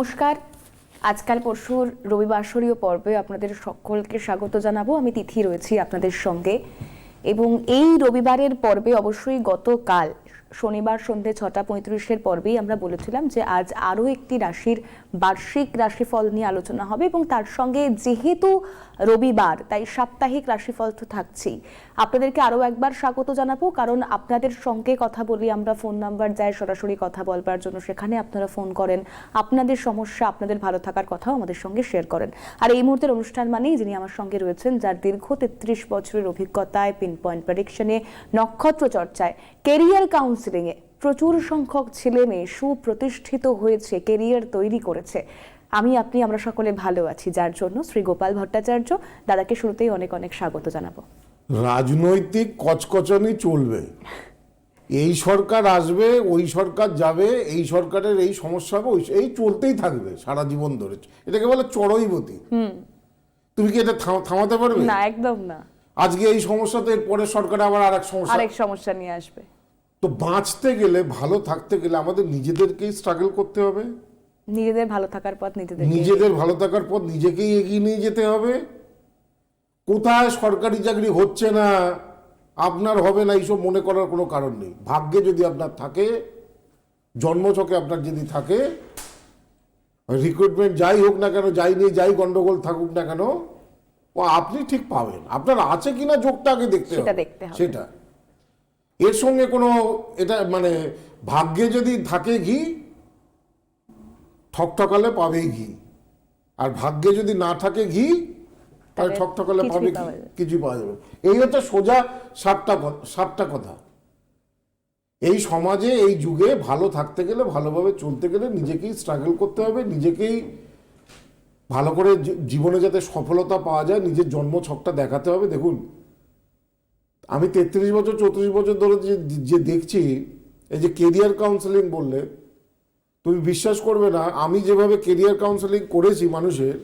নমস্কার। আজকাল পরশুর রবিবাসরীয় পর্বে আপনাদের সকলকে স্বাগত জানাব। আমি তিথি রয়েছি আপনাদের সঙ্গে। এবং এই রবিবারের পর্বে অবশ্যই গতকাল শনিবার সন্ধে ছটা পঁয়ত্রিশের পর্বেই আমরা বলেছিলাম যে আজ আরও একটি রাশির বার্ষিক রাশিফল নিয়ে আলোচনা হবে এবং তার সঙ্গে যেহেতু রবিবার, তাই সাপ্তাহিক রাশিফল তো থাকছেই। আপনাদেরকে আরও একবার স্বাগত জানাব, কারণ আপনাদের সঙ্গে কথা বলি আমরা, ফোন নাম্বার যায় সরাসরি কথা বলবার জন্য। সেখানে আপনারা ফোন করেন, আপনাদের সমস্যা, আপনাদের ভালো থাকার কথাও আমাদের সঙ্গে শেয়ার করেন। আর এই মুহূর্তের অনুষ্ঠান মানেই যিনি আমার সঙ্গে রয়েছেন, যার দীর্ঘ তেত্রিশ বছরের অভিজ্ঞতায় পিন পয়েন্ট প্রেডিকশনে নক্ষত্র চর্চায় কেরিয়ার কাউন্সিলিংয়ে প্রচুর সংখ্যক ছেলে মেয়ে সুপ্রতিষ্ঠিত হয়েছে কেরিয়ার তৈরি করেছে। আমি আপনি আমরা সকলে ভালো আছি। যার জন্য শ্রী গোপাল ভট্টাচার্য দাদাকে শুরুতেই অনেক অনেক স্বাগত জানাব। রাজনৈতিক কচকচানি চলবে। এই সরকার আসবে ওই সরকার যাবে এই সরকারের এই সমস্যা হবে এই চলতেই থাকবে সারা জীবন ধরে। এটাকে বলে চড়ইবতী তুমি কি এটা থাম- থামাতে পারবে? না একদম না। আজকে এই সমস্যা তো এর পরের সরকারে আবার আরেক সমস্যা। আরেক সমস্যা নিয়ে আসবে। তো বাঁচতে গেলে ভালো থাকতে গেলে আমাদের নিজেদেরকেই স্ট্রাগল করতে হবে। নিজেদের ভালো থাকার পথ নিজেদের নিজেদের ভালো থাকার পর নিজেকেই এগিয়ে নিয়ে যেতে হবে। কোথায় সরকারি চাকরি হচ্ছে না আপনার হবে না এইসব মনে করার কোনো কারণ নেই। ভাগ্যে যদি আপনার থাকে জন্মছকে আপনার যদি থাকে রিক্রুটমেন্ট যাই হোক না কেন যাই নেই যাই গন্ডগোল থাকুক না কেন ও আপনি ঠিক পাবেন। আপনার আছে কিনা যোগটা আগে দেখতে দেখতে হবে। সেটা। এর সঙ্গে কোনো এটা মানে ভাগ্যে যদি থাকে ঘি ঠকঠকালে পাবেই ঘি। আর ভাগ্যে যদি না থাকে ঘি তাহলে ঠকঠকালে পাবে পাওয়া কি কিছুই পাওয়া যাবে এই হচ্ছে সোজা সাতটা সাতটা কথা। এই সমাজে এই যুগে ভালো থাকতে গেলে ভালোভাবে চলতে গেলে নিজেকেই স্ট্রাগল করতে হবে নিজেকেই ভালো করে জীবনে যাতে সফলতা পাওয়া যায় নিজের জন্ম ছকটা দেখাতে হবে। দেখুন আমি তেত্রিশ বছর চৌত্রিশ বছর ধরে যে যে দেখছি এই যে কেরিয়ার কাউন্সেলিং বললে তুমি বিশ্বাস করবে না আমি যেভাবে কেরিয়ার কাউন্সেলিং করেছি মানুষের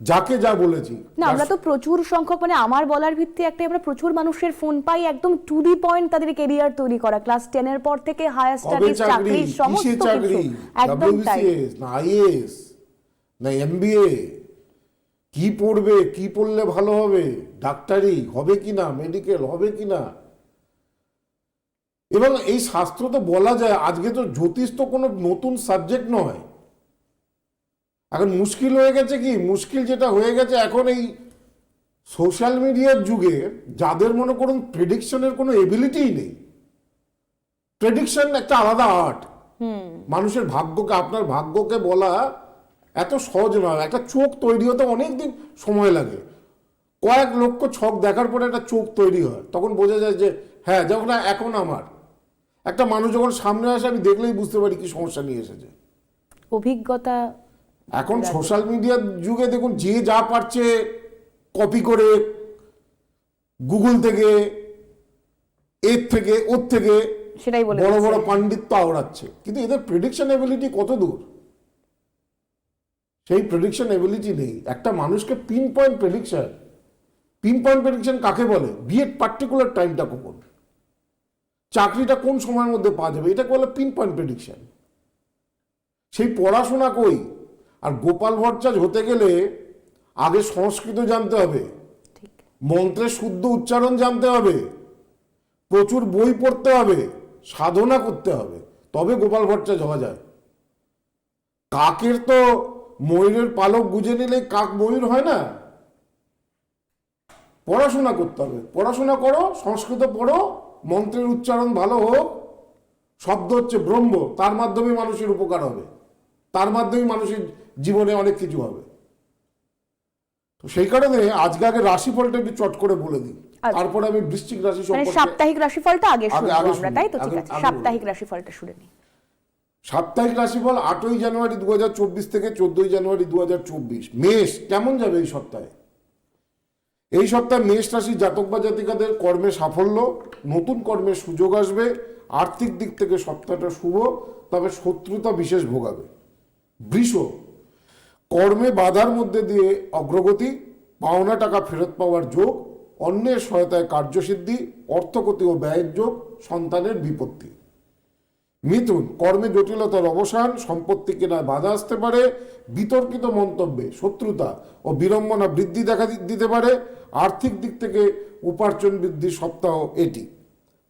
যাকে যা বলেছি না আমরা তো প্রচুর সংখ্যক মানে আমার বলার ভিত্তি একটা আমরা প্রচুর মানুষের ফোন পাই একদম টু দি পয়েন্ট তাদের কেরিয়ার তৈরি করা। ক্লাস টেন এর পর থেকে হায়ার স্টাডিজ চাকরি? সমস্ত কিছু। চাকরি? একদম তাই। না আইএস না এমবিএ কি পড়বে কি পড়লে ভালো হবে? ডাক্তারি হবে কি না মেডিকেল হবে কি না এবং এই শাস্ত্র তো বলা যায় আজকে তো জ্যোতিষ তো কোনো নতুন সাবজেক্ট নয়। এখন মুশকিল হয়ে গেছে কি? মুশকিল যেটা হয়ে গেছে এখন এই সোশ্যাল মিডিয়ার যুগে যাদের মনে করুন প্রেডিকশনের কোনো এবিলিটিই নেই। প্রেডিকশন একটা আলাদা আর্ট মানুষের ভাগ্যকে আপনার ভাগ্যকে বলা এত সহজ নয়। একটা চোখ তৈরি হতে অনেক দিন সময় লাগে। কয়েক লক্ষ ছক দেখার পরে একটা চোখ তৈরি হয়। তখন বোঝা যায় যে হ্যাঁ যখন এখন আমার একটা মানুষ যখন সামনে আসে আমি দেখলেই বুঝতে পারি কি সমস্যা নিয়ে এসেছে। অভিজ্ঞতা এখন সোশ্যাল মিডিয়ার যুগে দেখুন যে যা পারছে কপি করে গুগল থেকে এর থেকে ওর থেকে সেটাই বড় বড় পাণ্ডিত্য আওড়াচ্ছে। কিন্তু এদের প্রেডিকশন এবিলিটি কত দূর? সেই প্রেডিকশন এবিলিটি নেই। একটা মানুষকে pin point prediction pin point prediction কাকে বলে বিয়ের পার্টিকুলার টাইমটা কখন চাকরিটা কোন সময়ের মধ্যে পাওয়া যাবে? এটাকে বলে পিন পয়েন্ট প্রেডিকশন সেই পড়াশোনা কই? আর গোপাল ভট্টাচার্য হতে গেলে আগে সংস্কৃত জানতে হবে। মন্ত্রের শুদ্ধ উচ্চারণ জানতে হবে। প্রচুর বই পড়তে হবে। সাধনা করতে হবে। তবে গোপাল ভট্টাচার্য হওয়া যায়। কাকের তো ময়ূরের পালক গুজে নিলে কাক ময়ূর হয় না? পড়াশোনা করতে হবে। পড়াশোনা করো সংস্কৃত পড়ো মন্ত্রের উচ্চারণ ভালো হোক। শব্দ হচ্ছে ব্রহ্ম তার মাধ্যমে মানুষের উপকার হবে। তার মাধ্যমে মানুষের জীবনে অনেক কিছু হবে। তো সেই কারণে আজকে আগে রাশিফলটা একটু চট করে বলে দিই। আচ্ছা। তারপরে আমি বৃশ্চিক রাশি মানে সাপ্তাহিক রাশিফলটা আগে আগে- শুনব আগে আমরা তাই তো? ঠিক আছে। সাপ্তাহিক রাশিফলটা শুনে নিই। সাপ্তাহিক রাশিফল আটই জানুয়ারি দু হাজার চব্বিশ থেকে চোদ্দই জানুয়ারি দু হাজার চব্বিশ। মেষ, কেমন যাবে এই সপ্তাহে? এই সপ্তাহে মেষ রাশি জাতক বা জাতিকাদের কর্মে সাফল্য, নতুন কর্মের সুযোগ আসবে, আর্থিক দিক থেকে সপ্তাহটা শুভ, তবে শত্রুতা বিশেষ ভোগাবে। বৃষ, কর্মে বাধার মধ্যে দিয়ে অগ্রগতি, পাওনা টাকা ফেরত পাওয়ার যোগ, অন্যের সহায়তায় কার্যসিদ্ধি, অর্থগতি ও ব্যয়ের যোগ, সন্তানের বিপত্তি। মিথুন, কর্মে জটিলতার অবসান, সম্পত্তি কেনায় বাধা আসতে পারে, বিতর্কিত মন্তব্যে শত্রুতা ও বিড়ম্বনা বৃদ্ধি দেখা দিতে পারে, আর্থিক দিক থেকে উপার্জন বৃদ্ধির সপ্তাহ এটি।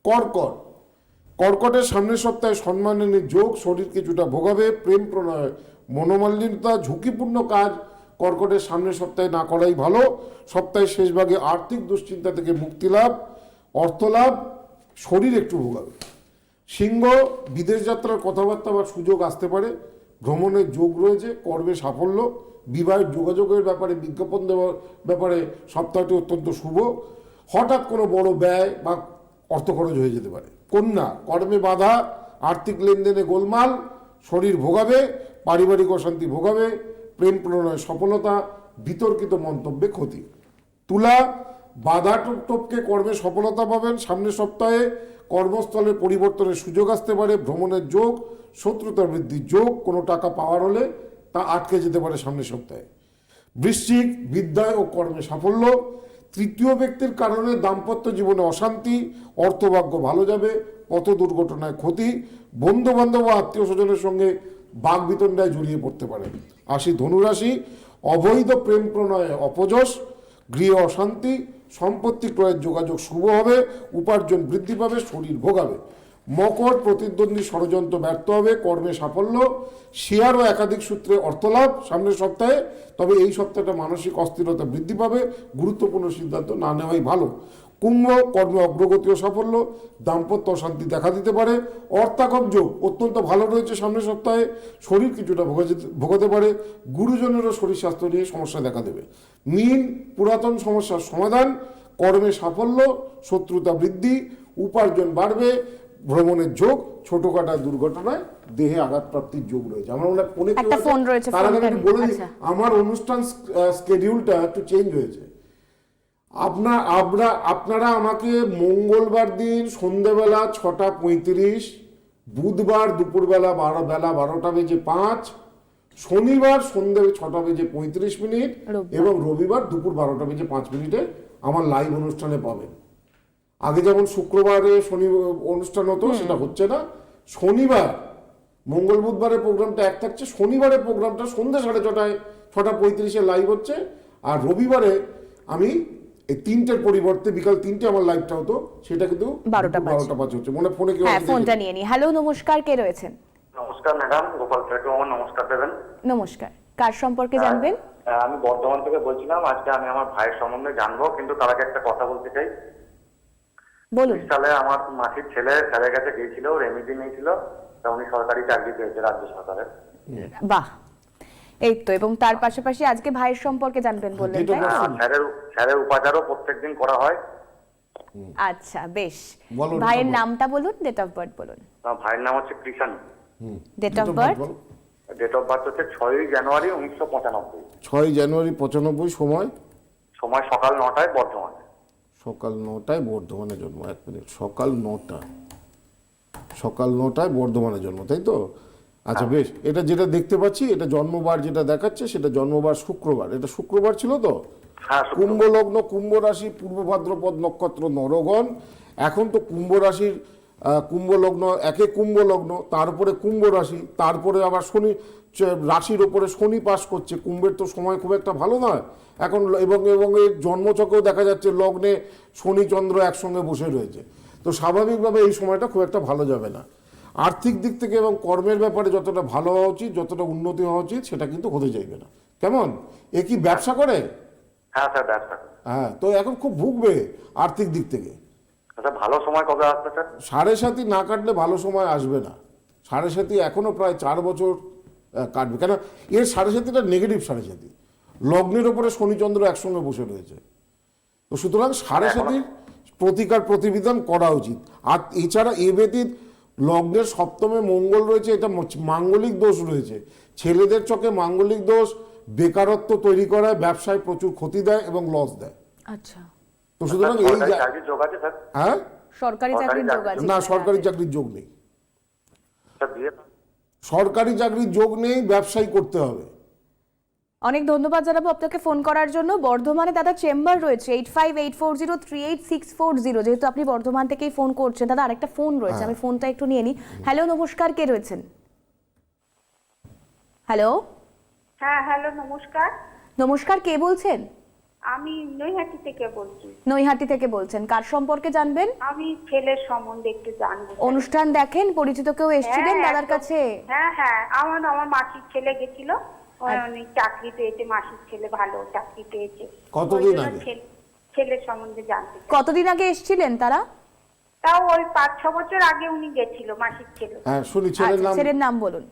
কর্কট, কর্কটের সামনের সপ্তাহে সম্মানের যোগ শরীর কিছুটা ভোগাবে, প্রেম প্রণয়, মনোমালিন্যতা, ঝুঁকিপূর্ণ কাজ কর্কটের সামনের সপ্তাহে না করাই ভালো, সপ্তাহের শেষ ভাগে আর্থিক দুশ্চিন্তা থেকে মুক্তি লাভ অর্থ লাভ শরীর একটু ভোগাবে। সিংহ, বিদেশ যাত্রার কথাবার্তা বা সুযোগ আসতে পারে, ভ্রমণের যোগ রয়েছে, কর্মে সাফল্য, বিবাহের যোগাযোগের ব্যাপারে বিজ্ঞাপন দেওয়ার ব্যাপারে সপ্তাহটি অত্যন্ত শুভ। হঠাৎ কোনো বড় ব্যয় বা অর্থ খরচ হয়ে যেতে পারে। কন্যা, কর্মে বাধা, আর্থিক লেনদেনে গোলমাল, শরীর ভোগাবে, পারিবারিক অশান্তি ভোগাবে, প্রেম প্রণয় সফলতা, বিতর্কিত মন্তব্যে ক্ষতি। তুলা, বাধা টোপ টোপকে কর্মে সফলতা পাবেন সামনের সপ্তাহে। কর্মস্থলের পরিবর্তনের সুযোগ আসতে পারে, ভ্রমণের যোগ, শত্রুতা বৃদ্ধির যোগ, কোনো টাকা পাওয়ার হলে তা আটকে যেতে পারে সামনের সপ্তাহে। বৃশ্চিক, বিদ্যায় ও কর্মে সাফল্য, তৃতীয় ব্যক্তির কারণে দাম্পত্য জীবনে অশান্তি, অর্থভাগ্য ভালো যাবে, পথ দুর্ঘটনায় ক্ষতি বন্ধু বান্ধব ও আত্মীয় স্বজনের সঙ্গে বাঘ বিতণ্ডায় জড়িয়ে পড়তে পারে। আসি ধনুরাশি অবৈধ প্রেম প্রণয়ে অপযশ, গৃহে অশান্তি সম্পত্তি ক্রয়ের যোগাযোগ শুভ হবে, উপার্জন বৃদ্ধি পাবে, শরীর ভোগাবে। মকর প্রতিদ্বন্দ্বী ষড়যন্ত্র ব্যর্থ হবে, কর্মে সাফল্য। শেয়ার ও একাধিক সূত্রে অর্থলাভ সামনের সপ্তাহে, তবে এই সপ্তাহটা মানসিক অস্থিরতা বৃদ্ধি পাবে, গুরুত্বপূর্ণ সিদ্ধান্ত না নেওয়াই ভালো। কুম্ভ কর্মে অগ্রগতি ও সাফল্য দাম্পত্য অশান্তি দেখা দিতে পারে। অর্থাকব যোগ অত্যন্ত ভালো রয়েছে সামনের সপ্তাহে। শরীর কিছুটা ভোগাতে পারে। গুরুজনেরও শরীর স্বাস্থ্য নিয়ে সমস্যা দেখা দেবে। মিন পুরাতন সমস্যার সমাধান কর্মে সাফল্য শত্রুতা বৃদ্ধি উপার্জন বাড়বে ভ্রমণের যোগ ছোটখাটো দুর্ঘটনায় দেহে আঘাতপ্রাপ্তির যোগ রয়েছে। আমার মনে হয় ফোনে রয়েছে, তার আগে। বলে দিই আচ্ছা। আমার অনুষ্ঠান স্কেডিউলটা একটু চেঞ্জ হয়েছে। আপনার আমরা আপনারা আমাকে মঙ্গলবার দিন সন্ধেবেলা ছটা পঁয়ত্রিশ বুধবার দুপুরবেলা বারো বেলা বারোটা বেজে পাঁচ শনিবার সন্ধে ছটা বেজে পঁয়ত্রিশ মিনিট এবং রবিবার দুপুর বারোটা বেজে পাঁচ মিনিটে আমার লাইভ অনুষ্ঠানে পাবেন। আগে যেমন শুক্রবারে শনি অনুষ্ঠান হতো সেটা হচ্ছে না। শনিবার মঙ্গল বুধবারের প্রোগ্রামটা এক থাকছে শনিবারের প্রোগ্রামটা সন্ধ্যে সাড়ে ছটায় ছটা পঁয়ত্রিশে লাইভ হচ্ছে। আর রবিবারে আমি এই তিনটের পরিবর্তে বিকাল তিনটে আমার লাইভটা হতো সেটা কিন্তু বারোটা বারোটা পাঁচ হচ্ছে। মনে ফোনে কেউ হ্যাঁ ফোনটা নিয়ে নি হ্যালো নমস্কার কে রয়েছেন? নমস্কার ম্যাডাম গোপাল থেকে আমার নমস্কার দেবেন। নমস্কার। কার সম্পর্কে জানবেন? আমি বর্ধমান থেকে বলছিলাম আজকে আমি আমার ভাইয়ের সম্বন্ধে জানব কিন্তু তার আগে একটা কথা বলতে চাই। বলুন। সালে আমার মাসির ছেলে স্যারের কাছে গিয়েছিল রেমিডি নিয়েছিল তা উনি সরকারি চাকরি পেয়েছে রাজ্য সরকারের। বাহ। এই তো এবং তার পাশাপাশি আজকে ভাইয়ের সম্পর্কে জানবেন বললেন? হ্যাঁ, স্যারের স্যারের উপাচারও প্রত্যেকদিন করা হয়। আচ্ছা বেশ। ভাইয়ের নামটা বলুন ডেট অফ বার্থ বলুন। ভাইয়ের নাম হচ্ছে Krishan date of birth date of birth হচ্ছে ছয়ই জানুয়ারি উনিশশো পঁচানব্বই। ছয় জানুয়ারি পঁচানব্বই সময়? সময় সকাল নটায় বর্ধমানে। সকাল নটায় বর্ধমানে জন্ম এক মিনিট। সকাল নটা। সকাল নটায় বর্ধমানে জন্ম তাই তো? আচ্ছা বেশ। এটা যেটা দেখতে পাচ্ছি এটা জন্মবার যেটা দেখাচ্ছে সেটা জন্মবার শুক্রবার। এটা শুক্রবার ছিল তো? হ্যাঁ। কুম্ভ লগ্ন কুম্ভ রাশি পূর্ব ভাদ্রপদ নক্ষত্র নরগণ। এখন তো কুম্ভ রাশির কুম্ভ লগ্ন একে কুম্ভ লগ্ন তারপরে কুম্ভ রাশি তারপরে আবার শনি রাশির ওপরে শনি পাস করছে। কুম্ভের তো সময় খুব একটা ভালো নয়। এখন এবং এবং এর জন্মচক্রেও দেখা যাচ্ছে লগ্নে শনি চন্দ্র একসঙ্গে বসে রয়েছে। তো স্বাভাবিকভাবে এই সময়টা খুব একটা ভালো যাবে না। আর্থিক দিক থেকে এবং কর্মের ব্যাপারে যতটা ভালো হওয়া উচিত যতটা উন্নতি হওয়া উচিত সেটা কিন্তু হতে চাইবে না। কেমন? এ কি ব্যবসা করে? হ্যাঁ স্যার ব্যবসা হ্যাঁ তো এখন খুব ভুগবে আর্থিক দিক থেকে। আচ্ছা ভালো সময় কবে আসবে স্যার? সাড়ে সাতি না কাটলে ভালো সময় আসবে না। সাড়ে সাতি এখনও প্রায় চার বছর কাটবে। কেন? এর সাড়ে সাতিটা নেগেটিভ সাড়ে সাতি লগ্নের ওপরে শনিচন্দ্র একসঙ্গে বসে রয়েছে। তো সুতরাং সাড়ে সাতির প্রতিকার প্রতিবিধান করা উচিত। আর এছাড়া এ ব্যতীত লগ্নের সপ্তমে মঙ্গল রয়েছে এটা মাঙ্গলিক দোষ রয়েছে। ছেলেদের চোখে মাঙ্গলিক দোষ বেকারত্ব তৈরি করায় ব্যবসায় প্রচুর ক্ষতি দেয় এবং লস দেয়। আচ্ছা। তো সুতরাং এই সরকারি যা- যোগ আছে স্যার? হ্যাঁ? সরকারি চাকরির যোগ চাকরি- আছে। না সরকারি? চাকরির যোগ নেই। স্যার বিয়ে সরকারি চাকরির যোগ নেই ব্যবসায় করতে হবে। অনেক ধন্যবাদ জানাব আপনাকে ফোন করার জন্য। বর্ধমানে দাদা চেম্বার রয়েছে eight five eight four zero three eight six four zero যেহেতু আপনি বর্ধমান থেকেই ফোন করছেন দাদা আরেকটা ফোন রয়েছে আমি ফোনটা একটু নিয়ে নিই। হ্যালো নমস্কার কে রয়েছেন? হ্যালো? হ্যাঁ হ্যালো নমস্কার। নমস্কার কে বলছেন? আমি নৈহাটি থেকে বলছি। নৈহাটি থেকে বলছেন। কার সম্পর্কে জানবেন? আমি ছেলের সম্বন্ধে একটু জানব। অনুষ্ঠান দেখেন পরিচিত কেউ এসেছিলেন হ্যাঁ, দাদার কাছে? হ্যাঁ হ্যাঁ আমার আমার মাসির ছেলে গেছিল। অনেক চাকরি পেয়েছে মাসির ছেলে ভালো চাকরি পেয়েছে। কতদিন আগে? ছেলের সম্বন্ধে জানতে কতদিন আগে এসেছিলেন তারা? তাও ওই পাঁচ ছ বছর আগে উনি গেছিল মাসির ছেলে। হ্যাঁ শুনি ছেলের আচ্ছা নাম ছেলের নাম বলুন।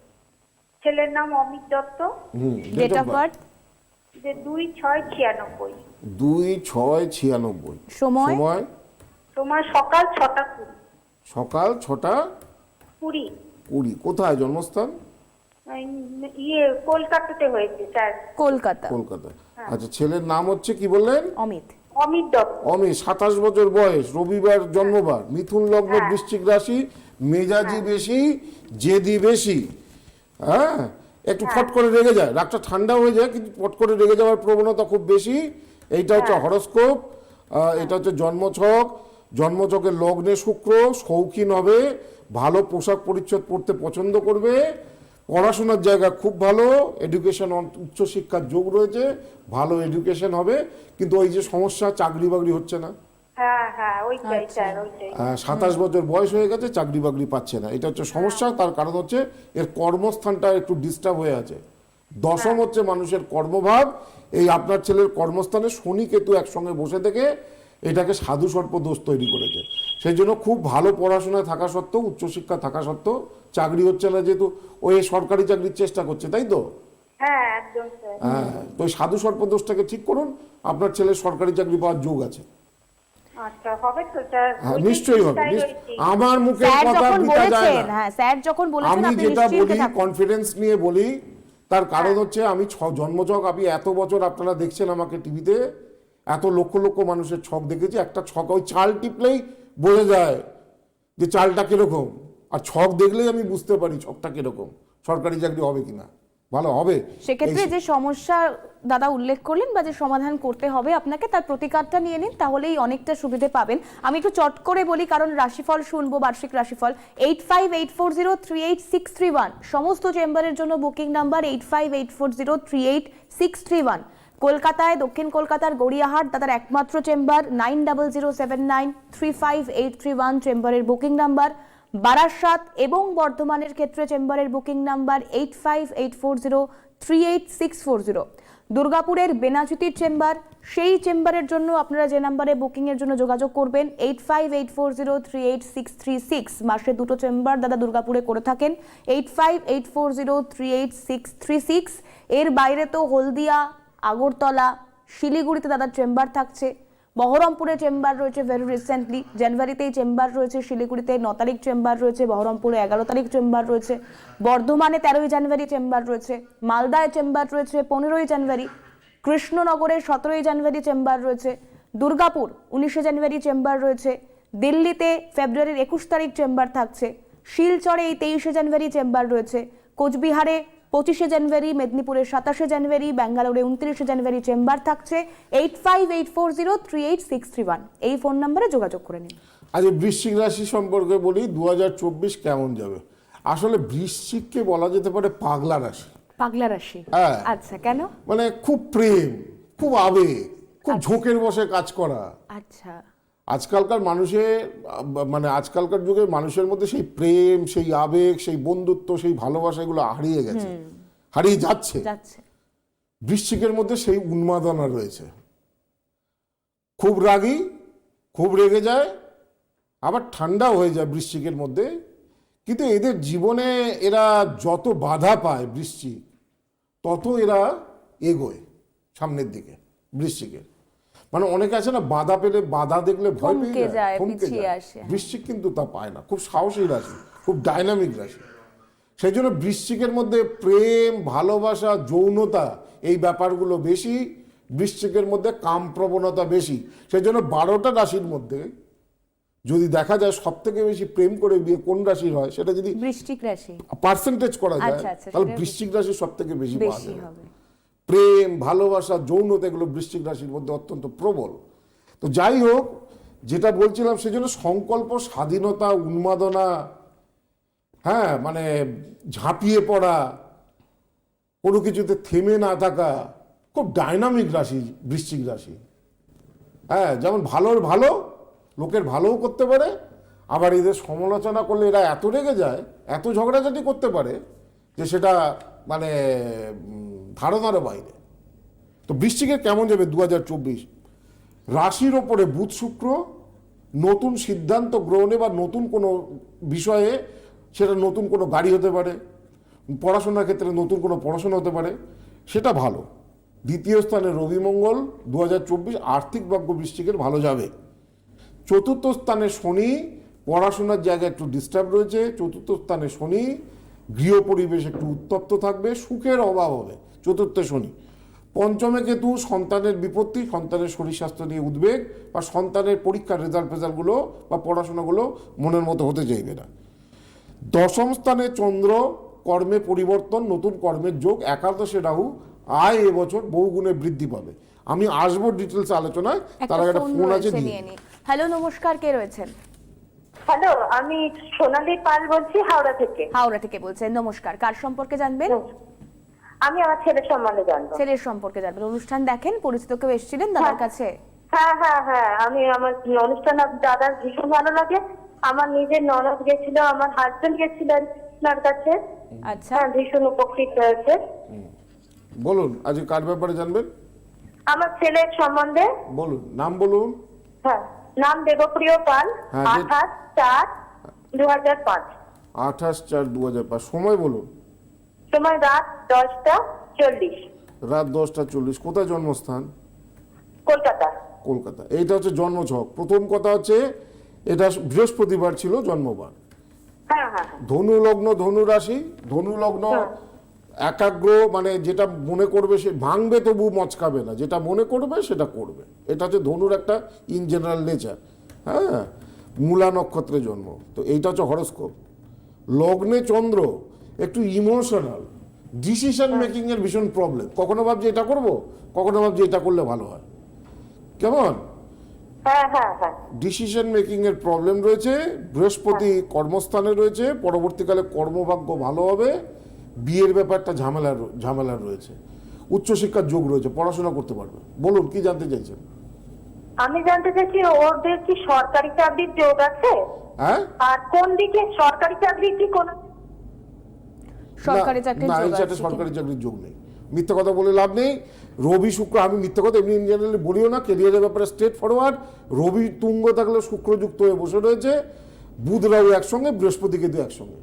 ছেলের নাম Amit Dutta. Date of birth যে দুই ছয় ছিয়ানব্বই। দুই ছয় ছিয়ানব্বই। সময়? সময়? তোমার সকাল ছটা কুড়ি। সকাল ছটা কুড়ি। কুড়ি। কোথায় জন্মস্থান? ইয়ে কলকাতাতে হয়েছে স্যার। কলকাতা। কলকাতায় আচ্ছা ছেলের নাম হচ্ছে কি বললেন? অমিত। অমিত দত্ত। অমি সাতাশ বছর বয়স রবিবার জন্মবার মিথুন লগ্ন হ্যাঁ। বৃশ্চিক রাশি মেজাজি বেশি জেদি বেশি। হ্যাঁ? একটু ফট করে রেগে যায়। রাগটা ঠান্ডা হয়ে যায় কিন্তু ফট করে রেগে যাওয়ার প্রবণতা খুব বেশি। এইটা হচ্ছে হরস্কোপ এটা হচ্ছে জন্মছক। জন্মছকের লগ্নে শুক্র শৌখিন হবে ভালো পোশাক পরিচ্ছদ পরতে পছন্দ করবে। পড়াশোনার জায়গা খুব ভালো এডুকেশন উচ্চশিক্ষার যোগ রয়েছে ভালো এডুকেশন হবে কিন্তু ওই যে সমস্যা চাকরি বাকরি হচ্ছে না। হ্যাঁ হ্যাঁ ওইটাই আচ্ছা। ওইটাই। সাতাশ বছর বয়স হয়ে গেছে চাকরি বাকরি পাচ্ছে না। এটা হচ্ছে সমস্যা তার কারণ হচ্ছে এর কর্মস্থানটা একটু ডিস্টার্ব হয়ে আছে। দশম হচ্ছে মানুষের কর্মভাব এই আপনার ছেলের কর্মস্থানে শনি কেতু একসঙ্গে বসে থেকে এটাকে সাধু সর্প দোষ তৈরি করেছে। সেই জন্য খুব ভালো পড়াশোনায় থাকা সত্ত্বেও উচ্চশিক্ষা থাকা সত্ত্বেও চাকরি হচ্ছে না যেহেতু ও সরকারি চাকরির চেষ্টা করছে তাই তো? হ্যাঁ একদম স্যার। হ্যাঁ তো সাধু সর্প দোষটাকে ঠিক করুন আপনার ছেলের সরকারি চাকরি পাওয়ার যোগ আছে। আচ্ছা হবে তো স্যার। হ্যাঁ নিশ্চয়ই হবে। আমার কথা যায় না। হ্যাঁ স্যার যখন বলেছেন আমি আপনি যেটা বলি কনফিডেন্স নিয়ে বলি তার কারণ হচ্ছে আমি ছ- জন্মছক আপনি এত বছর আপনারা দেখছেন আমাকে টিভিতে এত লক্ষ লক্ষ মানুষের ছক দেখেছি একটা ছক ওই চাল টিপলেই বোঝা যায় যে চালটা কীরকম। আর ছক দেখলেই আমি বুঝতে পারি ছকটা কীরকম। সরকারি চাকরি হবে কিনা। ভালো হবে। সেক্ষেত্রে যে সমস্যা দাদা উল্লেখ করলেন বা যে সমাধান করতে হবে আপনাকে তার প্রতিকারটা নিয়ে নিন তাহলেই অনেকটা সুবিধে পাবেন। আমি একটু চট করে বলি কারণ রাশিফল শুনব বার্ষিক রাশিফল। Eight five eight four zero three eight six three one সমস্ত চেম্বারের জন্য booking number eight five eight four zero three eight six three one কলকাতায় দক্ষিণ কলকাতার গড়িয়াহাট দাদার একমাত্র chamber nine double zero seven nine three five eight three one চেম্বারের booking number. Barasat এবং বর্ধমানের ক্ষেত্রে চেম্বারের booking number eight five eight four zero three eight six four zero দুর্গাপুরের বেনাচিতির চেম্বার, সেই চেম্বারের জন্য আপনারা যে নাম্বারে বুকিংয়ের জন্য যোগাযোগ করবেন eight five eight four zero three eight six three six মাসে দুটো চেম্বার দাদা দুর্গাপুরে করে থাকেন eight five eight four zero three eight six three six এর বাইরে তো হলদিয়া, আগরতলা, শিলিগুড়িতে দাদার চেম্বার থাকছে। বহরমপুরে চেম্বার রয়েছে ভেরি রিসেন্টলি জানুয়ারিতেই চেম্বার রয়েছে, শিলিগুড়িতে ন তারিখ চেম্বার রয়েছে, বহরমপুরে এগারো তারিখ চেম্বার রয়েছে, বর্ধমানে তেরোই জানুয়ারি চেম্বার রয়েছে, মালদায় চেম্বার রয়েছে পনেরোই জানুয়ারি, কৃষ্ণনগরে সতেরোই জানুয়ারি চেম্বার রয়েছে, দুর্গাপুর উনিশে জানুয়ারি চেম্বার রয়েছে, দিল্লিতে ফেব্রুয়ারির একুশ তারিখ চেম্বার থাকছে, শিলচরে এই তেইশে জানুয়ারি চেম্বার রয়েছে, কোচবিহারে পঁচিশে জানুয়ারি মেদিনীপুরে সাতাশে জানুয়ারি ব্যাঙ্গালোরে উনত্রিশে জানুয়ারি চেম্বার থাকছে eight five eight four zero three eight six three one এই ফোন নম্বরে যোগাযোগ করে নিন। আজ বৃশ্চিক রাশি সম্পর্কে বলি দু কেমন যাবে? আসলে বৃশ্চিককে বলা যেতে পারে পাগলা রাশি। পাগলা রাশি? হ্যাঁ। আচ্ছা কেন? মানে খুব প্রেম খুব আবেগ খুব ঝোঁকের বসে কাজ করা। আচ্ছা। আজকালকার মানুষের মানে আজকালকার যুগে মানুষের মধ্যে সেই প্রেম সেই আবেগ সেই বন্ধুত্ব সেই ভালোবাসা এগুলো হারিয়ে গেছে। হারিয়ে যাচ্ছে। যাচ্ছে। বৃশ্চিকের মধ্যে সেই উন্মাদনা রয়েছে। খুব রাগী খুব রেগে যায় আবার ঠান্ডা হয়ে যায় বৃশ্চিকের মধ্যে। কিন্তু এদের জীবনে এরা যত বাধা পায় বৃশ্চিক তত এরা এগোয় সামনের দিকে বৃশ্চিকের। মানে অনেকে আছে না বাধা পেলে বাধা দেখলে ভয় পেয়ে যায়, যায় থমকে যায়। বৃশ্চিক কিন্তু তা পায় না খুব সাহসী রাশি খুব ডাইনামিক রাশি। সেই জন্য বৃশ্চিকের মধ্যে প্রেম ভালোবাসা যৌনতা এই ব্যাপারগুলো বেশি বৃশ্চিকের মধ্যে কাম প্রবণতা বেশি। সেই জন্য বারোটা রাশির মধ্যে যদি দেখা যায় সব থেকে বেশি প্রেম করে বিয়ে কোন রাশির হয় সেটা যদি বৃষ্টিক রাশি। পার্সেন্টেজ করা যায় আচ্ছা, আচ্ছা, তাহলে বৃশ্চিক রাশি সব থেকে বেশি পাওয়া যাবে হবে। প্রেম, ভালোবাসা যৌনতা এগুলো বৃশ্চিক রাশির মধ্যে অত্যন্ত প্রবল। তো যাই হোক, যেটা বলছিলাম সেজন্য সংকল্প, স্বাধীনতা, উন্মাদনা হ্যাঁ মানে ঝাঁপিয়ে পড়া, কোনো কিছুতে থেমে না থাকা, খুব ডাইনামিক রাশি, বৃশ্চিক রাশি। হ্যাঁ যেমন ভালোর ভালো, লোকের ভালোও করতে পারে, আবার এদের সমালোচনা করলে এরা এত রেগে যায়, এত ঝগড়াঝাটি করতে পারে, যে সেটা মানে ধারণারও বাইরে। তো বৃশ্চিকের কেমন যাবে দু হাজার চব্বিশ? রাশির ওপরে বুধ শুক্র নতুন সিদ্ধান্ত গ্রহণে বা নতুন কোনো বিষয়ে সেটা নতুন কোনো গাড়ি হতে পারে, পড়াশোনার ক্ষেত্রে নতুন কোনো পড়াশোনা হতে পারে, সেটা ভালো। দ্বিতীয় স্থানে রবি মঙ্গল দু আর্থিক ভাগ্য বৃশ্চিকের ভালো যাবে। চতুর্থ স্থানে শনি, পড়াশোনার জায়গায় একটু ডিস্টার্ব রয়েছে। চতুর্থ স্থানে শনি, গৃহ পরিবেশ একটু উত্তপ্ত থাকবে, সুখের অভাব হবে। চতুর্থে শনি। পঞ্চমে কেতু সন্তানের বিপত্তি সন্তানের শরীর স্বাস্থ্য নিয়ে উদ্বেগ বা সন্তানের পরীক্ষার রেজাল্ট ফেজাল্টগুলো বা পড়াশোনাগুলো মনের মতো হতে চাইবে না। দশম স্থানে চন্দ্র কর্মে পরিবর্তন নতুন কর্মের যোগ একাদশে রাহু আয় এবছর বহুগুণে বৃদ্ধি পাবে। আমি আসব ডিটেলস আলোচনায় তার আগে একটা ফোন আছে দিয়ে হ্যালো নমস্কার কে রয়েছেন? হ্যালো আমি সোনালী পাল বলছি হাওড়া থেকে। হাওড়া থেকে বলছেন নমস্কার। কার সম্পর্কে জানবেন? আমি আমার ছেলের সম্বন্ধে জানব। ছেলের সম্পর্কে জানবেন অনুষ্ঠান দেখেন পরিচিত কেউ এসেছিলেন দাদার কাছে? হ্যাঁ হ্যাঁ হ্যাঁ। আমি আমার অনুষ্ঠান দাদার ভীষণ ভালো লাগে। আমার নিজের ননদ গেছিল আমার হাজবেন্ড গেছিলেন ওনার কাছে। আচ্ছা। হ্যাঁ ভীষণ উপকৃত হয়েছে। বলুন আজকে কার ব্যাপারে জানবেন? আমার ছেলের সম্বন্ধে। বলুন নাম বলুন। হ্যাঁ নাম দেবপ্রিয় পাল হ্যাঁ, আঠাশ চার দু হাজার পাঁচ। আঠাশ চার দু হাজার পাঁচ। সময় বলুন। সময় রাত দশটা চল্লিশ। রাত দশটা চল্লিশ। কোথায় জন্মস্থান? কলকাতা। কলকাতা। এইটা হচ্ছে জন্মছক প্রথম কথা হচ্ছে এটা বৃহস্পতিবার ছিল জন্মবার। হ্যাঁ হ্যাঁ হ্যাঁ। ধনু লগ্ন ধনু রাশি ধনু লগ্ন একাগ্র মানে যেটা মনে করবে সে ভাঙবে তবু মচকাবে না। যেটা মনে করবে সেটা করবে। এটা হচ্ছে ধনুর একটা ইন জেনারেল নেচার হ্যাঁ? মূলা নক্ষত্রে জন্ম। তো এইটা হচ্ছে হরস্কোপ। লগ্নে চন্দ্র। একটু ইমোশনাল ডিসিশন মেকিং এর ভীষণ প্রবলেম কখনো ভাবছি এটা করব কখনো ভাবছি এটা করলে ভালো হয়। কেমন? হ্যাঁ হ্যাঁ হ্যাঁ। ডিসিশন মেকিং এর প্রবলেম রয়েছে বৃহস্পতি কর্মস্থানে রয়েছে পরবর্তীকালে কর্মভাগ্য ভালো হবে বিয়ের ব্যাপারটা ঝামেলা র- ঝামেলা রয়েছে। উচ্চশিক্ষার যোগ রয়েছে পড়াশোনা করতে পারবে। বলুন কি জানতে চাইছেন? আমি জানতে চাইছি ওদের কি সরকারি চাকরির যোগ আছে? হ্যাঁ? আর কোন দিকে সরকারি চাকরি কি কোন সরকারি চাকরির না যোগ এই চারটে সরকারি চাকরির যোগ নেই। মিথ্যা কথা বলে লাভ নেই। রবি শুক্র আমি মিথ্যা কথা এমনি জেনারেলি বলিও না কেরিয়ারের ব্যাপারে স্ট্রেট ফরওয়ার্ড রবি তুঙ্গ থাকলে শুক্রযুক্ত হয়ে বসে রয়েছে। বুধ রাহু একসঙ্গে একসঙ্গে।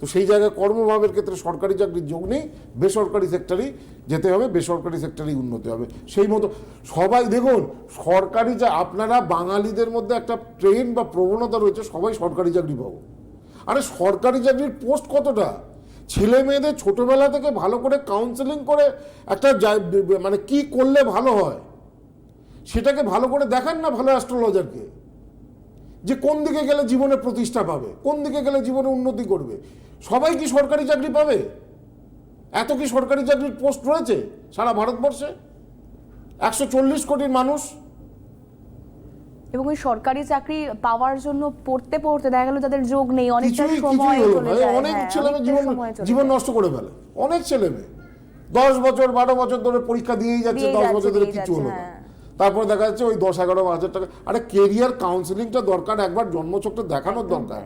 তো সেই জায়গায় কর্মভাবের ক্ষেত্রে সরকারি চাকরির যোগ নেই বেসরকারি সেক্টরেই যেতে হবে বেসরকারি সেক্টরেই উন্নতি হবে। সেই মতো সবাই দেখুন সরকারি যা আপনারা বাঙালিদের মধ্যে একটা ট্রেন বা প্রবণতা রয়েছে সবাই সরকারি চাকরি পাবো। আরে সরকারি চাকরির পোস্ট কতটা? ছেলে মেয়েদের ছোটবেলা থেকে ভালো করে কাউন্সেলিং করে একটা মানে কি করলে ভালো হয়, সেটাকে ভালো করে দেখান না ভালো অ্যাস্ট্রোলজারকে যে কোন দিকে গেলে জীবনে প্রতিষ্ঠা পাবে, কোন দিকে গেলে জীবনে উন্নতি করবে, সবাই কি সরকারি চাকরি পাবে? এত কি সরকারি চাকরির পোস্ট রয়েছে সারা ভারতবর্ষে? একশো চল্লিশ কোটির মানুষ এবং ওই সরকারি চাকরি পাওয়ার জন্য পড়তে পড়তে দেখা গেল তাদের যোগ নেই অনেকটা সময় চলে যায়। অনেক হ্যাঁ, ছেলে জীবন জীবন নষ্ট করে ফেলে। অনেক ছেলে মেয়ে। দশ বছর বারো বছর ধরে পরীক্ষা দিয়েই যাচ্ছে দশ বছর ধরে কিছু হলো না। হ্যাঁ। তারপরে দেখা যাচ্ছে ওই দশ এগারো হাজার টাকা। আরে কেরিয়ার কাউন্সিলিংটা দরকার একবার জন্মচক্রে দেখানোর দরকার।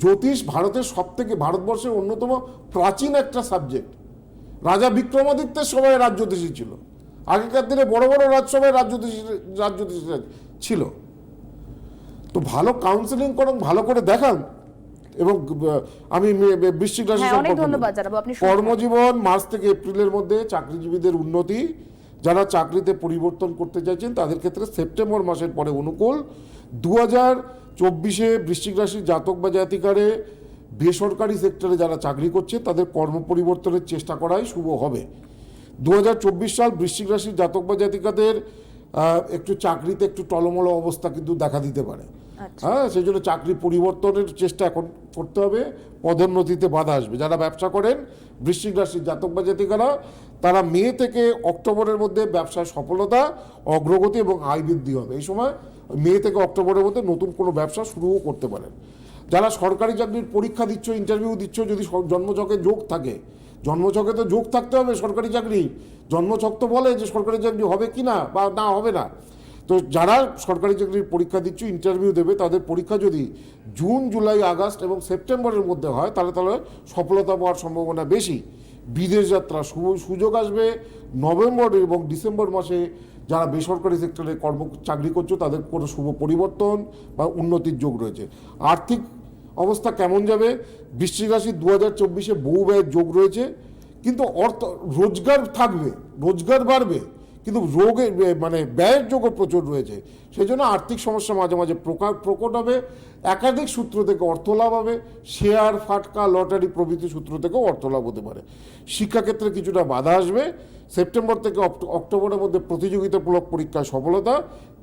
জ্যোতিষ ভারতের সব থেকে ভারতবর্ষের অন্যতম প্রাচীন একটা সাবজেক্ট রাজা বিক্রমাদিত্যের সময় রাজ্যতীষী ছিল। আগেকার দিনে বড় বড় রাজসভায় রাজ্যতীষী রাজ্যতীষী ছিল। তো ভালো কাউন্সিলিং করুন ভালো করে দেখান। এবং আমি রাশি হ্যাঁ। কর্মজীবন মার্চ থেকে এপ্রিলের মধ্যে চাকরিজীবীদের উন্নতি। যারা চাকরিতে পরিবর্তন করতে চাইছেন তাদের ক্ষেত্রে সেপ্টেম্বর মাসের পরে অনুকূল। দু হাজার চব্বিশে বৃশ্চিক রাশির জাতক বা জাতিকারে বেসরকারি সেক্টরে যারা চাকরি করছে তাদের কর্ম পরিবর্তনের চেষ্টা করাই শুভ হবে। দু হাজার চব্বিশ সাল বৃশ্চিক রাশির জাতক বা জাতিকাদের আহ, একটু চাকরিতে একটু টলমলো অবস্থা কিন্তু দেখা দিতে পারে। হ্যাঁ সেই জন্য চাকরি পরিবর্তনের চেষ্টা এখন করতে হবে। পদোন্নতিতে বাধা আসবে। যারা ব্যবসা করেন, বৃশ্চিক রাশির জাতক বা জাতিকারা, তারা মে থেকে অক্টোবরের মধ্যে ব্যবসায় সফলতা, অগ্রগতি এবং আয় বৃদ্ধি হবে। এই সময় মে থেকে অক্টোবরের মধ্যে নতুন কোনো ব্যবসা শুরুও করতে পারেন। যারা সরকারি চাকরির পরীক্ষা দিচ্ছ ইন্টারভিউ দিচ্ছ, যদি জন্মছকে যোগ থাকে জন্মছকে তো যোগ থাকতে হবে সরকারি চাকরি। জন্মছক তো বলে যে সরকারি চাকরি হবে কি না বা না হবে না। তো যারা সরকারি চাকরির পরীক্ষা দিচ্ছ ইন্টারভিউ দেবে, তাদের পরীক্ষা যদি জুন জুলাই আগস্ট এবং সেপ্টেম্বরের মধ্যে হয়, তাহলে তাহলে সফলতা পাওয়ার সম্ভাবনা বেশি। বিদেশ যাত্রা সুযোগ আসবে নভেম্বর এবং ডিসেম্বর মাসে যারা বেসরকারি সেক্টরে কর্ম, চাকরি করছ, তাদের কোনো শুভ পরিবর্তন বা উন্নতির যোগ রয়েছে। আর্থিক অবস্থা কেমন যাবে? বৃশ্চিক রাশি দু হাজার চব্বিশে বহু ব্যয়ের যোগ রয়েছে, কিন্তু অর্থ, রোজগার থাকবে, রোজগার বাড়বে। কিন্তু রোগের মানে ব্যয়ের যোগও প্রচুর রয়েছে। সেই জন্য আর্থিক সমস্যা মাঝে মাঝে প্রকা- প্রকট হবে। একাধিক সূত্র থেকে অর্থ লাভ হবে। শেয়ার, ফাটকা, লটারি প্রভৃতি সূত্র থেকেও অর্থ লাভ হতে পারে। শিক্ষাক্ষেত্রে কিছুটা বাধা আসবে। সেপ্টেম্বর থেকে অক্টো- অক্টোবরের মধ্যে প্রতিযোগিতামূলক পরীক্ষায় সফলতা,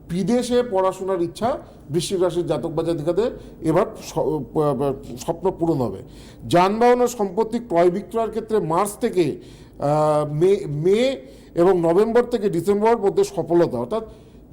বিদেশে পড়াশোনার ইচ্ছা, বৃশ্চিক রাশির জাতক বা জাতিকাদের এবার স্বপ্ন পূরণ হবে। যানবাহন ও সম্পত্তি ক্রয় বিক্রয়ের ক্ষেত্রে মার্চ থেকে মে মে এবং নভেম্বর থেকে ডিসেম্বর মধ্যে সফলতা, অর্থাৎ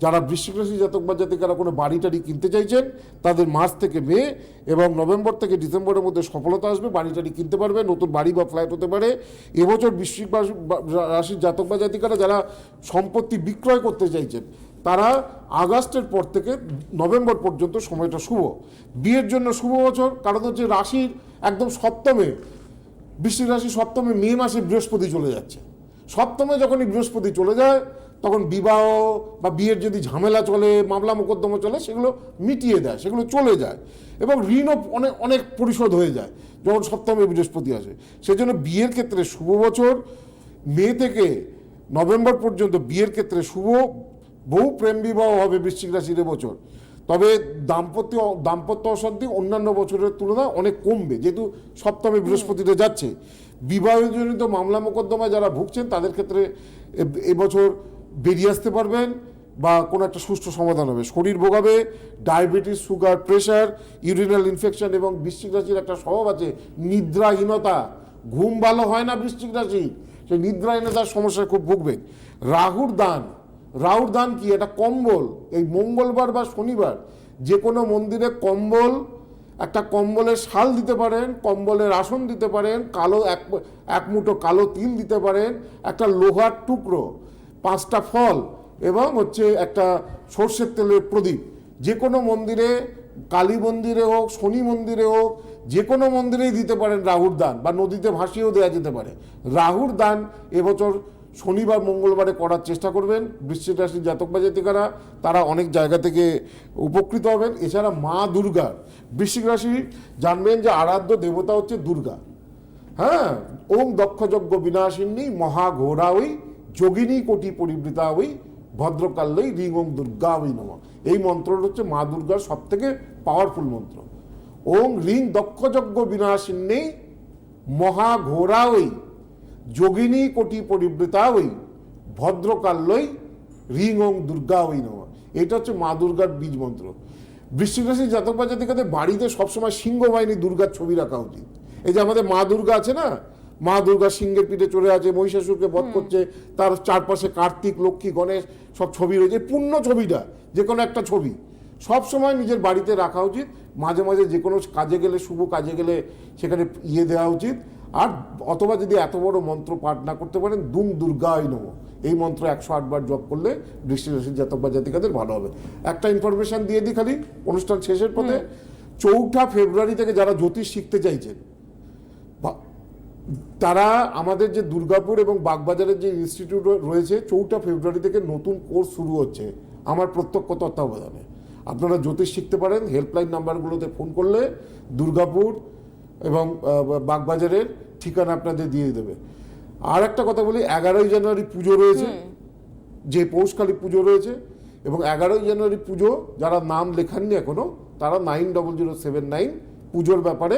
যারা বৃশ্চিক রাশি জাতক বা জাতিকারা কোনো বাড়ি টাড়ি কিনতে চাইছেন, তাদের মার্চ থেকে মে এবং নভেম্বর থেকে ডিসেম্বরের মধ্যে সফলতা আসবে, বাড়ি টাড়ি কিনতে পারবে, নতুন বাড়ি বা ফ্ল্যাট হতে পারে। এবছর বৃশ্চিক বা- রাশির জাতক বা জাতিকারা যারা সম্পত্তি বিক্রয় করতে চাইছেন, তারা আগস্টের পর থেকে নভেম্বর পর্যন্ত সময়টা শুভ। বিয়ের জন্য শুভ বছর, কারণ হচ্ছে রাশির একদম সপ্তমে বৃশ্চিক রাশি সপ্তমে মে মাসে বৃহস্পতি চলে যাচ্ছে। সপ্তমে যখনই বৃহস্পতি চলে যায়, তখন বিবাহ বা বিয়ের যদি ঝামেলা চলে, মামলা মোকদ্দমা চলে, সেগুলো মিটিয়ে দেয়, সেগুলো চলে যায় এবং ঋণও অনেক অনেক পরিশোধ হয়ে যায় যখন সপ্তমে বৃহস্পতি আসে। সেজন্য বিয়ের ক্ষেত্রে শুভ বছর, মে থেকে নভেম্বর পর্যন্ত বিয়ের ক্ষেত্রে শুভ, বহু প্রেম বিবাহ হবে বৃশ্চিক রাশির বছর। তবে দাম্পত্য দাম্পত্য অশান্তি অন্যান্য বছরের তুলনায় অনেক কমবে, যেহেতু সপ্তমে বৃহস্পতিতে যাচ্ছে। বিবাহজনিত মামলা মোকদ্দমায় যারা ভুগছেন, তাদের ক্ষেত্রে এবছর বেরিয়ে আসতে পারবেন বা কোনো একটা সুষ্ঠু সমাধান হবে। শরীর ভোগাবে, diabetes, sugar, pressure, urinal infection এবং বৃশ্চিক রাশির একটা স্বভাব আছে, নিদ্রাহীনতা। ঘুম ভালো হয় না বৃশ্চিক রাশি? সেই নিদ্রাহীনতার সমস্যায় খুব ভুগবেন। রাহুর দান। রাহুর দান কি? এটা কম্বল। এই মঙ্গলবার বা শনিবার যে কোনো মন্দিরে কম্বল একটা কম্বলের শাল দিতে পারেন, কম্বলের আসন দিতে পারেন, কালো এক এক মুঠো কালো তিল দিতে পারেন, একটা লোহার টুকরো, পাঁচটা ফল এবং হচ্ছে একটা সর্ষের তেলের প্রদীপ। যে কোনো মন্দিরে, কালী মন্দিরে হোক, শনি মন্দিরে হোক, যে কোনো মন্দিরেই দিতে পারেন রাহুর দান বা নদীতে ভাসিয়েও দেওয়া যেতে পারে। রাহুর দান এবছর শনিবার, মঙ্গলবারে করার চেষ্টা করবেন। বৃশ্চিক রাশির জাতক বা জাতিকারা, তারা অনেক জায়গা থেকে উপকৃত হবেন। এছাড়া মা দুর্গার বৃশ্চিক রাশি জানবেন যে আরাধ্য দেবতা হচ্ছে দুর্গা। হ্যাঁ ওম দক্ষযজ্ঞ বিনাশিনী মহাঘোরা ওই, যোগিনী কোটি পরিবৃতা ওই ভদ্রকাল্যই রিং ওম দুর্গা ওই নম। এই মন্ত্রটা হচ্ছে মা দুর্গার সব থেকে পাওয়ারফুল মন্ত্র। ওম রিং দক্ষযজ্ঞ বিনাশিনী মহাঘোরা ওই যোগিনী কোটি পরিবৃতা ওই ভদ্রকাল্যই রিং ওং দুর্গা ওই নম। এটা হচ্ছে মা দুর্গার বীজ মন্ত্র। বৃশ্চিক রাশির জাতক বা জাতিকাদের বাড়িতে সবসময় সিংহ বাহিনী দুর্গার ছবি রাখা উচিত। এই যে আমাদের মা দুর্গা আছে না? মা দুর্গা সিংহের পিঠে চলে আছে মহিষাসুরকে বধ করছে তার চারপাশে কার্তিক লক্ষ্মী গণেশ সব ছবি রয়েছে পূর্ণ ছবিটা যে কোনো একটা ছবি সব সময় নিজের বাড়িতে রাখা উচিত। মাঝে মাঝে যে কোনো কাজে গেলে শুভ কাজে গেলে সেখানে ইয়ে দেওয়া উচিত। আর অথবা যদি এত বড় মন্ত্র পাঠ না করতে পারেন দুম দুর্গায় নম। এই মন্ত্র একশো আটবার জপ করলে বৃষ্টি রাশির জাতক বা জাতিকাদের ভালো হবে। একটা ইনফরমেশন দিয়ে দিই খালি অনুষ্ঠান শেষের পথে চৌঠা ফেব্রুয়ারি থেকে যারা জ্যোতিষ শিখতে চাইছেন তারা আমাদের যে দুর্গাপুর এবং বাগবাজারের যে ইনস্টিটিউট রয়েছে চৌঠা ফেব্রুয়ারি থেকে নতুন কোর্স শুরু হচ্ছে আমার প্রত্যক্ষ তত্ত্বাবধানে। আপনারা জ্যোতিষ শিখতে পারেন হেল্পলাইন নাম্বারগুলোতে ফোন করলে দুর্গাপুর এবং বাগবাজারের ঠিকানা আপনাদের দিয়ে দেবে। আর একটা কথা বলি এগারোই জানুয়ারি পুজো রয়েছে। যে পৌষকালী পুজো রয়েছে এবং এগারোই জানুয়ারি পুজো যারা নাম লেখাননি এখনও তারা nine double zero seven nine পুজোর ব্যাপারে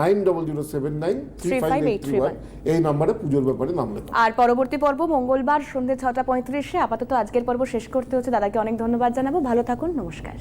nine double zero seven nine three five eight three one. এই নাম্বারে পুজোর ব্যাপারে নাম লেখা। আর পরবর্তী পর্ব মঙ্গলবার সন্ধ্যে ছটা পঁয়ত্রিশে। আপাতত আজকের পর্ব শেষ করতে হচ্ছে দাদাকে অনেক ধন্যবাদ জানাব। ভালো থাকুন নমস্কার।